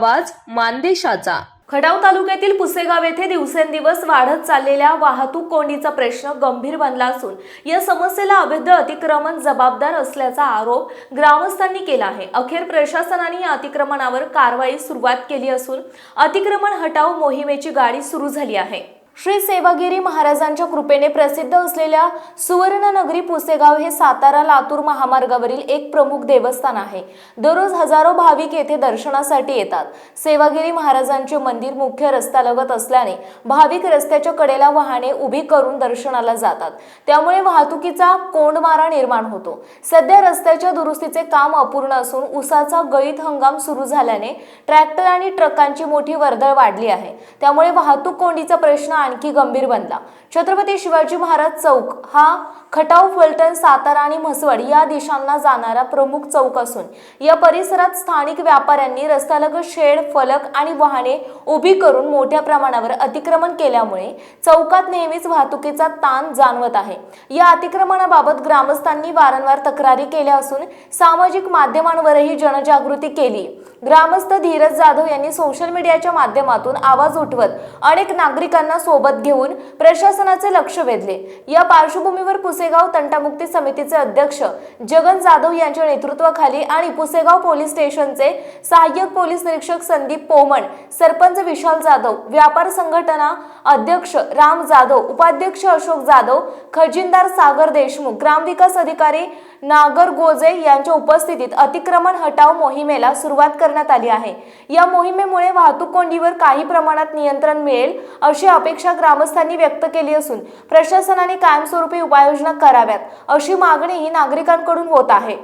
आवाज मानदेशाचा. खडाव तालुक्यातील पुसेगाव येथे दिवसेंदिवस वाढत चाललेल्या वाहतूक कोंडीचा प्रश्न गंभीर बनला असून या समस्येला अवैध अतिक्रमण जबाबदार असल्याचा आरोप ग्रामस्थांनी केला आहे. अखेर प्रशासनाने या अतिक्रमणावर कारवाई सुरुवात केली असून अतिक्रमण हटाव मोहिमेची गाडी सुरू झाली आहे. श्री सेवागिरी महाराजांच्या कृपेने प्रसिद्ध असलेल्या सुवर्णनगरी पुसेगाव हे सातारा लातूर महामार्गावरील एक प्रमुख देवस्थान आहे. दररोज हजारो भाविक येथे दर्शनासाठी येतात. सेवागिरी महाराजांचे मंदिर मुख्य रस्त्यालगत असल्याने भाविक रस्त्याच्या कडेला वाहने उभी करून दर्शनाला जातात. त्यामुळे वाहतुकीचा कोंडमारा निर्माण होतो. सध्या रस्त्याच्या दुरुस्तीचे काम अपूर्ण असून उसाचा गळीत हंगाम सुरू झाल्याने ट्रॅक्टर आणि ट्रकांची मोठी वर्दळ वाढली आहे. त्यामुळे वाहतूक कोंडीचा प्रश्न आणखी गंभीर बनला. छत्रपती शिवाजी महाराज चौक हा खटाव फलटण सातारा आणि म्हसवड या दिशांना जाणारा प्रमुख चौक असून या परिसरात स्थानिक व्यापाऱ्यांनी रस्त्यालगत शेड फलक आणि वाहने उभी करून मोठ्या प्रमाणावर अतिक्रमण केल्यामुळे चौकात नेहमीच वाहतुकीचा ताण जाणवत आहे. या अतिक्रमणाबाबत ग्रामस्थांनी वारंवार तक्रारी केल्या असून सामाजिक माध्यमांवरही जनजागृती केली. ग्रामस्थ धीरज जाधव यांनी सोशल मीडियाच्या माध्यमातून आवाज उठवत अनेक नागरिकांना सोबत घेऊन प्रशासनाचे लक्ष वेधले. या पार्श्वभूमीवर पुसेगाव तंटामुक्ती समितीचे अध्यक्ष जगन जाधव यांच्या नेतृत्वाखाली आणि पुसेगाव पोलीस स्टेशनचे सहाय्यक पोलीस निरीक्षक संदीप पोमण सरपंच विशाल जाधव व्यापार संघटना अध्यक्ष राम जाधव उपाध्यक्ष अशोक जाधव खजिनदार सागर देशमुख ग्रामविकास अधिकारी नागर गोजे यांच्या उपस्थितीत अतिक्रमण हटाव मोहिमेला सुरुवात करण्यात आली आहे. या मोहिमेमुळे वाहतूक कोंडीवर काही प्रमाणात नियंत्रण मिळेल अशी अपेक्षा ग्रामस्थांनी व्यक्त केली असून प्रशासनाने कायमस्वरूपी उपाययोजना कराव्यात अशी मागणीही नागरिकांकडून होत आहे.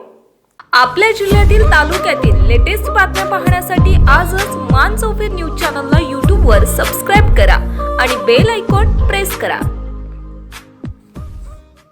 आपल्या जिल्ह्यातील तालुक्यातील लेटेस्ट बातम्या पाहण्यासाठी आजच मान चौफेर न्यूज चॅनलला यूट्यूबवर सबस्क्राईब करा आणि बेल आयकॉन प्रेस करा.